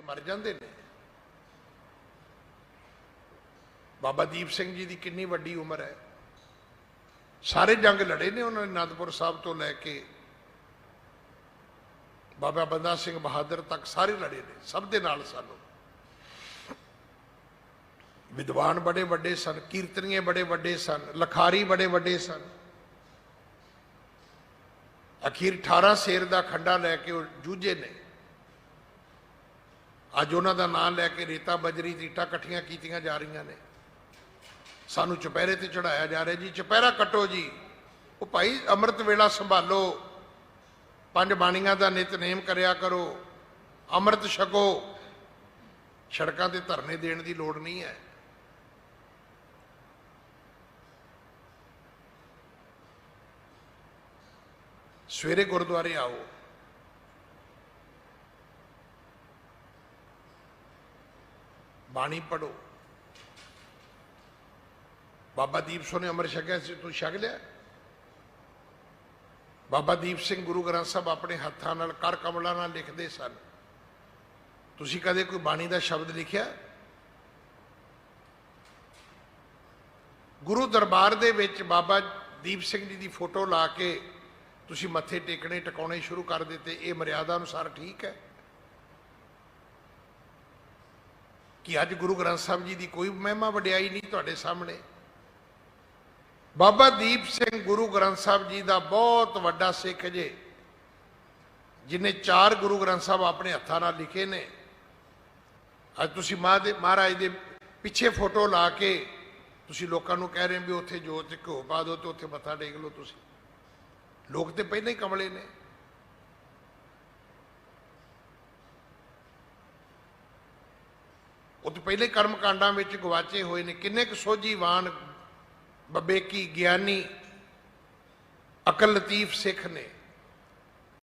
ਤੇ ਮਰ ਜਾਂਦੇ ਨੇ। ਬਾਬਾ ਦੀਪ ਸਿੰਘ ਜੀ ਦੀ ਕਿੰਨੀ ਵੱਡੀ ਉਮਰ ਹੈ। ਸਾਰੇ ਜੰਗ ਲੜੇ ਨੇ ਉਹਨਾਂ ਨੇ ਅਨੰਦਪੁਰ ਸਾਹਿਬ ਤੋਂ ਲੈ ਕੇ। ਬਾਬਾ ਬੰਦਾ ਸਿੰਘ ਬਹਾਦਰ ਤੱਕ ਸਾਰੇ ਲੜੇ ਨੇ, ਸਭ ਦੇ ਨਾਲ ਸਾਨੂੰ। ਵਿਦਵਾਨ ਬੜੇ ਵੱਡੇ ਸਨ, ਕੀਰਤਨੀਏ ਬੜੇ ਵੱਡੇ ਸਨ, ਲਖਾਰੀ ਬੜੇ ਵੱਡੇ ਸਨ। ਅਖੀਰ 18 ਸ਼ੇਰ ਦਾ ਖੰਡਾ ਲੈ ਕੇ ਉਹ ਜੂਝੇ ਨੇ। ਅੱਜ ਉਹਨਾਂ ਦਾ ਨਾਮ ਲੈ ਕੇ ਰੇਤਾ ਬਜਰੀ ਦੀ ਇਕੱਠੀਆਂ ਕੀਤੀਆਂ ਜਾ ਰਹੀਆਂ ਨੇ। ਸਾਨੂੰ ਚੁਪਹਿਰੇ ਤੇ ਚੜਾਇਆ ਜਾ ਰਿਹਾ ਜੀ। ਚੁਪਹਿਰਾ ਕੱਟੋ ਜੀ। ਉਹ ਭਾਈ ਅੰਮ੍ਰਿਤ ਵੇਲਾ ਸੰਭਾਲੋ। ਪੰਜ ਬਾਣੀਆਂ ਦਾ ਨਿਤਨੇਮ ਕਰਿਆ ਕਰੋ। ਅੰਮ੍ਰਿਤ ਛਕੋ। ਸੜਕਾਂ ਤੇ ਧਰਨੇ ਦੇਣ ਦੀ ਲੋੜ ਨਹੀਂ ਹੈ। ਸਵੇਰੇ ਗੁਰਦੁਆਰੇ ਆਓ। ਬਾਣੀ ਪੜੋ ਬਾਬਾ ਦੀਪ ਸਿੰਘ ਨੇ ਅੰਮ੍ਰਿਤ ਛਕਿਆ ਸੀ, ਤੂੰ ਛਕ ਲਿਆ? ਬਾਬਾ ਦੀਪ ਸਿੰਘ ਗੁਰੂ ਗ੍ਰੰਥ ਸਾਹਿਬ ਆਪਣੇ ਹੱਥਾਂ ਨਾਲ, ਕਰ ਕਮਲਾਂ ਨਾਲ ਲਿਖਦੇ ਸਨ। ਤੁਸੀਂ ਕਦੇ ਕੋਈ ਬਾਣੀ ਦਾ ਸ਼ਬਦ ਲਿਖਿਆ? ਗੁਰੂ ਦਰਬਾਰ ਦੇ ਵਿੱਚ ਬਾਬਾ ਦੀਪ ਸਿੰਘ ਜੀ ਦੀ ਫੋਟੋ ਲਾ ਕੇ ਤੁਸੀਂ ਮੱਥੇ ਟੇਕਣੇ, ਟਿਕਾਉਣੇ ਸ਼ੁਰੂ ਕਰ ਦਿੱਤੇ। ਇਹ ਮਰਿਆਦਾ ਅਨੁਸਾਰ ਠੀਕ ਹੈ। ਕਿ ਅੱਜ ਗੁਰੂ ਗ੍ਰੰਥ ਸਾਹਿਬ ਜੀ ਦੀ ਕੋਈ ਮਹਿਮਾ ਵਡਿਆਈ ਨਹੀਂ ਤੁਹਾਡੇ ਸਾਹਮਣੇ। ਬਾਬਾ ਦੀਪ ਸਿੰਘ ਗੁਰੂ ਗ੍ਰੰਥ ਸਾਹਿਬ ਜੀ ਦਾ ਬਹੁਤ ਵੱਡਾ ਸਿੱਖ ਜੇ, ਜਿਨੇ ਚਾਰ ਗੁਰੂ ਗ੍ਰੰਥ ਸਾਹਿਬ ਆਪਣੇ ਹੱਥਾਂ ਨਾਲ ਲਿਖੇ ਨੇ। ਅੱਜ ਤੁਸੀਂ ਮਾਂ ਦੇ, ਮਹਾਰਾਜ ਦੇ ਪਿੱਛੇ ਫੋਟੋ ਲਾ ਕੇ ਤੁਸੀਂ ਲੋਕਾਂ ਨੂੰ ਕਹਿ ਰਹੇ ਹੋ ਵੀ ਉੱਥੇ ਜੋਤ ਘਿਓ ਪਾ ਦਿਓ ਤੇ ਉੱਥੇ ਮੱਥਾ ਟੇਕ ਲਓ ਤੁਸੀਂ। ਲੋਕ ਤੇ ਪਹਿਲਾਂ ਹੀ ਕਮਲੇ ਨੇ। ਉਹ ਤੋਂ ਪਹਿਲੇ ਕਰਮ ਕਾਂਡਾਂ ਵਿੱਚ ਗਵਾਚੇ ਹੋਏ ਨੇ। ਕਿੰਨੇ ਕੁ ਸੋਝੀਵਾਨ ਬਬੇਕੀ, ਗਿਆਨੀ, ਅਕਲ ਲਤੀਫ ਸਿੱਖ ਨੇ।